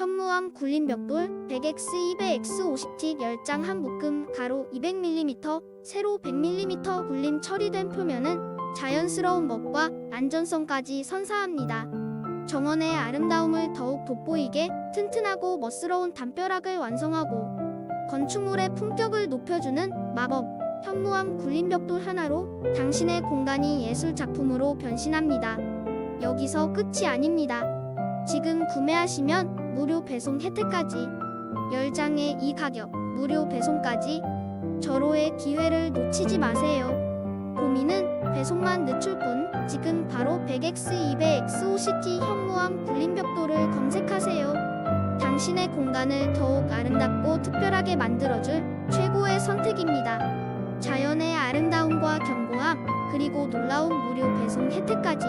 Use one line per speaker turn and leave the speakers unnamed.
현무암 굴림 벽돌 100x 200x 50틱 10장 한 묶음 가로 200mm 세로 100mm 굴림 처리된 표면은 자연스러운 멋과 안전성까지 선사합니다. 정원의 아름다움을 더욱 돋보이게 튼튼하고 멋스러운 담벼락을 완성하고 건축물의 품격을 높여주는 마법 현무암 굴림 벽돌 하나로 당신의 공간이 예술 작품으로 변신합니다. 여기서 끝이 아닙니다. 지금 구매하시면 무료 배송 혜택까지 10장에 이 가격 무료 배송까지 절호의 기회를 놓치지 마세요. 고민은 배송만 늦출 뿐 지금 바로 100x 200x OCT 현무암 굴림벽돌을 검색하세요. 당신의 공간을 더욱 아름답고 특별하게 만들어줄 최고의 선택입니다. 자연의 아름다움과 견고함 그리고 놀라운 무료 배송 혜택까지